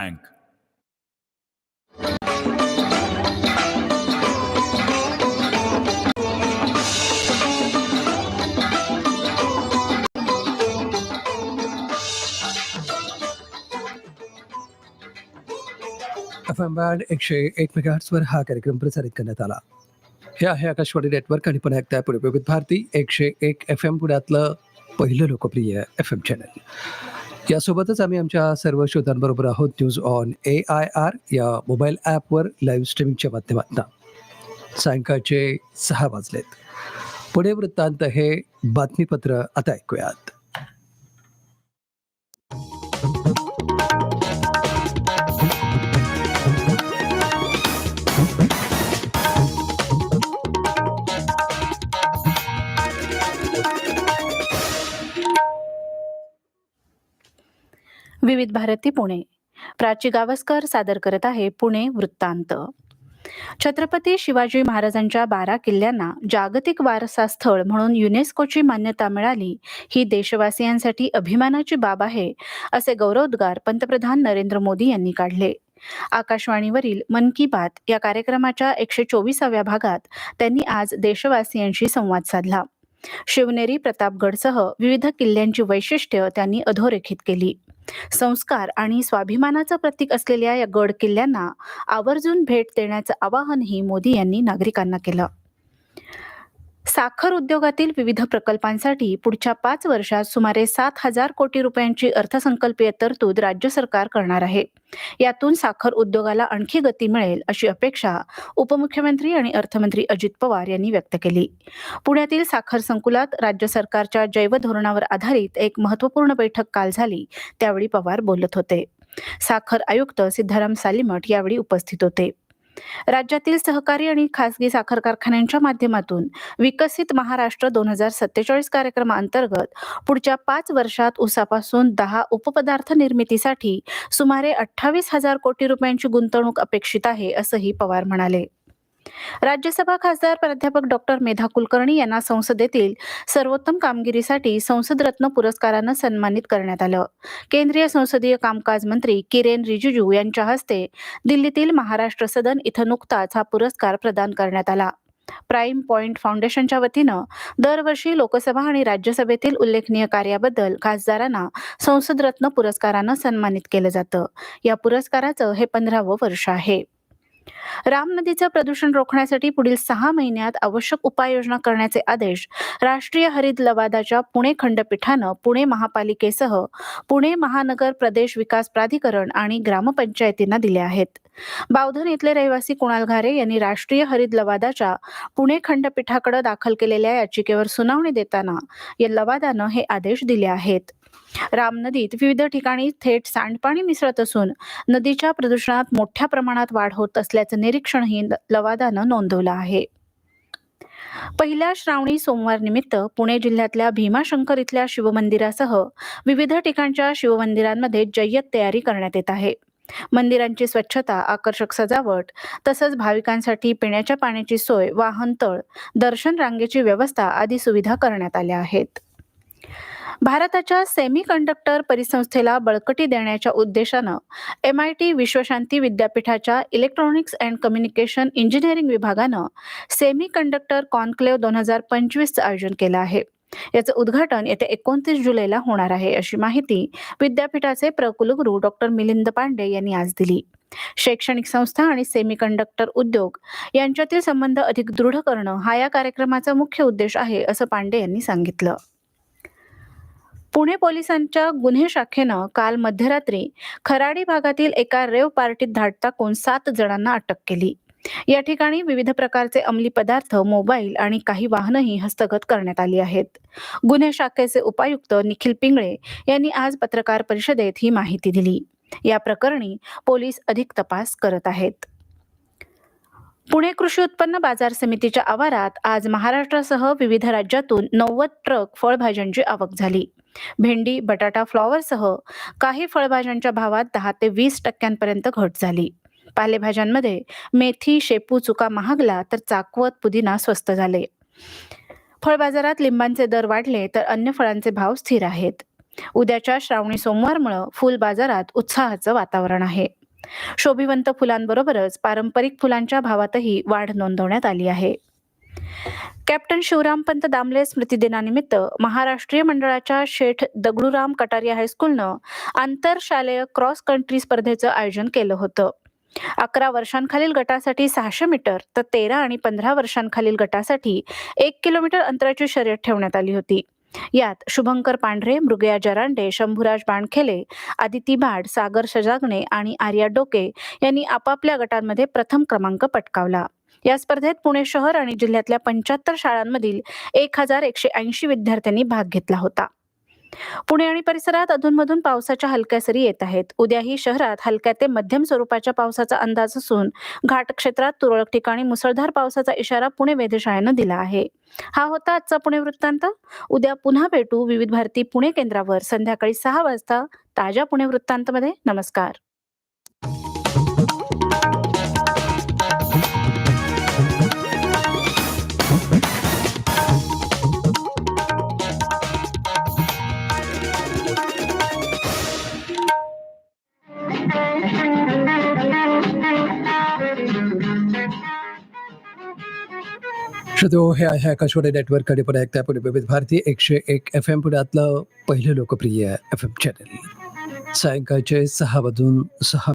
Bank. F M band एकशे एक मेगाहर्ट्सवर हा कार्यक्रम प्रसारित करण्यात आला हे आहे आकाशवाणी नेटवर्क आणि पण ऐकताय पुणे विविध भारती एकशे एक एफ एम पुण्यातलं पहिलं लोकप्रिय एफ एम चॅनल यासोबतच आम्ही आमच्या सर्व श्रोतांबरोबर आहोत news on A I R या मोबाईल ॲपवर लाईव्ह स्ट्रीमिंगच्या माध्यमातून. सायंकाळचे सहा वाजलेत. पुणे वृत्तांत हे बातमीपत्र आता ऐकूयात. विविध भारती पुणे. प्राची गावस्कर सादर करत आहे पुणे वृत्तांत. छत्रपती शिवाजी महाराजांच्या बारा किल्ल्यांना जागतिक वारसा स्थळ म्हणून युनेस्कोची मान्यता मिळाली ही देशवासियांसाठी अभिमानाची बाब आहे असे गौरवोद्गार पंतप्रधान नरेंद्र मोदी यांनी काढले. आकाशवाणीवरील मन की बात या कार्यक्रमाच्या एकशे चोवीसाव्या भागात त्यांनी आज देशवासियांशी संवाद साधला. शिवनेरी प्रतापगडसह विविध किल्ल्यांची वैशिष्ट्य त्यांनी अधोरेखित केली. संस्कार आणि स्वाभिमानाचं प्रतीक असलेल्या या गड किल्ल्यांना आवर्जून भेट देण्याचं आवाहनही मोदी यांनी नागरिकांना केलं. साखर उद्योगातील विविध प्रकल्पांसाठी पुढच्या पाच वर्षात सुमारे सात हजार कोटी रुपयांची अर्थसंकल्पीय तरतूद राज्य सरकार करणार आहे. यातून साखर उद्योगाला आणखी गती मिळेल अशी अपेक्षा उपमुख्यमंत्री आणि अर्थमंत्री अजित पवार यांनी व्यक्त केली. पुण्यातील साखर संकुलात राज्य सरकारच्या जैव धोरणावर आधारित एक महत्त्वपूर्ण बैठक काल झाली त्यावेळी पवार बोलत होते. साखर आयुक्त सिद्धाराम सालिमठ यावेळी उपस्थित होते. राज्यातील सहकारी आणि खासगी साखर कारखान्यांच्या माध्यमातून विकसित महाराष्ट्र दोन हजार सत्तेचाळीस कार्यक्रमाअंतर्गत पुढच्या पाच वर्षात उसापासून दहा उपपदार्थ निर्मितीसाठी सुमारे अठ्ठावीस हजार कोटी रुपयांची गुंतवणूक अपेक्षित आहे असंही पवार म्हणाले. राज्यसभा खासदार प्राध्यापक डॉक्टर मेधा कुलकर्णी यांना संसदेतील सर्वोत्तम कामगिरीसाठी संसद रत्न पुरस्कारानं सन्मानित करण्यात आलं. केंद्रीय संसदीय कामकाज मंत्री किरेन रिजिजू यांच्या हस्ते दिल्लीतील महाराष्ट्र सदन इथं नुकताच हा पुरस्कार प्रदान करण्यात आला. प्राईम पॉइंट फाउंडेशनच्या वतीनं दरवर्षी लोकसभा आणि राज्यसभेतील उल्लेखनीय कार्याबद्दल खासदारांना संसद रत्न पुरस्कारानं सन्मानित केलं जातं. या पुरस्काराचं हे पंधरावं वर्ष आहे. राम नदीचं प्रदूषण रोखण्यासाठी पुढील सहा महिन्यात आवश्यक उपाययोजना करण्याचे आदेश राष्ट्रीय हरित लवादाच्या पुणे खंडपीठानं पुणे महापालिकेसह पुणे महानगर प्रदेश विकास प्राधिकरण आणि ग्रामपंचायतींना दिले आहेत. बावधन इथले रहिवासी कुणाल घारे यांनी राष्ट्रीय हरित लवादाच्या पुणे खंडपीठाकडे दाखल केलेल्या याचिकेवर सुनावणी देताना या लवादानं हे आदेश दिले आहेत. राम नदीत विविध ठिकाणी थेट सांडपाणी मिसळत असून नदीच्या प्रदूषणात मोठ्या प्रमाणात वाढ होत असल्याचं निरीक्षणही लवादानं नोंदवलं आहे. पहिल्या श्रावणी सोमवार निमित्त पुणे जिल्ह्यातल्या भीमाशंकर इथल्या शिवमंदिरासह विविध ठिकाणच्या शिवमंदिरांमध्ये जय्यत तयारी करण्यात येत आहे. मंदिरांची स्वच्छता आकर्षक सजावट तसंच भाविकांसाठी पिण्याच्या पाण्याची सोय वाहनतळ दर्शन रांगेची व्यवस्था आदी सुविधा करण्यात आल्या आहेत. भारताच्या सेमी कंडक्टर परिसंस्थेला बळकटी देण्याच्या उद्देशानं एम आय टी विश्वशांती विद्यापीठाच्या इलेक्ट्रॉनिक्स अँड कम्युनिकेशन इंजिनिअरिंग विभागानं सेमी कंडक्टर कॉन्क्लेव्ह दोन हजार पंचवीसचं आयोजन केलं आहे. याचं उद्घाटन येत्या एकोणतीस जुलैला होणार आहे अशी माहिती विद्यापीठाचे प्रकुलगुरू डॉक्टर मिलिंद पांडे यांनी आज दिली. शैक्षणिक संस्था आणि सेमीकंडक्टर उद्योग यांच्यातील संबंध अधिक दृढ करणं हा या कार्यक्रमाचा मुख्य उद्देश आहे असं पांडे यांनी सांगितलं. पुणे पोलिसांच्या गुन्हे शाखेनं काल मध्यरात्री खराडी भागातील एका रेव पार्टीत धाड टाकून सात जणांना अटक केली. या ठिकाणी विविध प्रकारचे अंमली पदार्थ मोबाईल आणि काही वाहनही हस्तगत करण्यात आली आहेत. गुन्हे शाखेचे उपायुक्त निखिल पिंगळे यांनी आज पत्रकार परिषदेत ही माहिती दिली. या प्रकरणी पोलीस अधिक तपास करत आहेत. पुणे कृषी उत्पन्न बाजार समितीच्या आवारात आज महाराष्ट्रासह विविध राज्यातून नव्वद ट्रक फळभाज्यांची आवक झाली. भेंडी बटाटा फ्लॉवरसह काही फळभाज्यांच्या भावात दहा ते वीस टक्क्यांपर्यंत घट झाली. पालेभाज्यांमध्ये मेथी शेपू चुका महागला तर चाकवत पुदिना स्वस्त झाले. फळ बाजारात लिंबांचे दर वाढले तर अन्य फळांचे भाव स्थिर आहेत. उद्याच्या श्रावणी सोमवारमुळं फुल बाजारात उत्साहाचं वातावरण आहे. शोभिवंत फुलांबरोबरच पारंपरिक फुलांच्या भावातही वाढ नोंदवण्यात आली आहे. कॅप्टन शिवरामपंत दामले स्मृतिदिनानिमित्त महाराष्ट्रीय मंडळाच्या शेठ दगडूराम कटारिया हायस्कूलनं आंतरशालेय क्रॉस कंट्री स्पर्धेचं आयोजन केलं होतं. अकरा वर्षांखालील गटासाठी सहाशे मीटर तर तेरा आणि पंधरा वर्षांखालील गटासाठी एक किलोमीटर अंतराची शर्यत ठेवण्यात आली होती. यात शुभंकर पांढरे मृगया जरांडे शंभूराज बाणखेले आदिती भाड सागर सजागणे आणि आर्या डोके यांनी आपापल्या गटांमध्ये प्रथम क्रमांक पटकावला. या स्पर्धेत पुणे शहर आणि जिल्ह्यातल्या पंच्याहत्तर शाळांमधील एक हजार एकशे ऐंशी विद्यार्थ्यांनी भाग घेतला होता. पुणे आणि परिसरात अधूनमधून पावसाच्या हलक्या सरी येत आहेत. उद्याही शहरात हलक्या ते मध्यम स्वरूपाच्या पावसाचा अंदाज असून घाट क्षेत्रात तुरळक ठिकाणी मुसळधार पावसाचा इशारा पुणे वेधशाळेनं दिला आहे. हा होता आजचा पुणे वृत्तांत. उद्या पुन्हा भेटू विविध भारती पुणे केंद्रावर. संध्याकाळी सहा वाजता ताज्या पुणे वृत्तांतमध्ये. नमस्कार. श्रोतो हो, हे आहे आकाशवाणी नेटवर्क आणि पुन्हा एकदा पुणे विविध भारती एकशे एक एफ एम पुण्यातलं पहिलं लोकप्रिय एफ एम चॅनल सायंकाळचे सहा वाजून सहा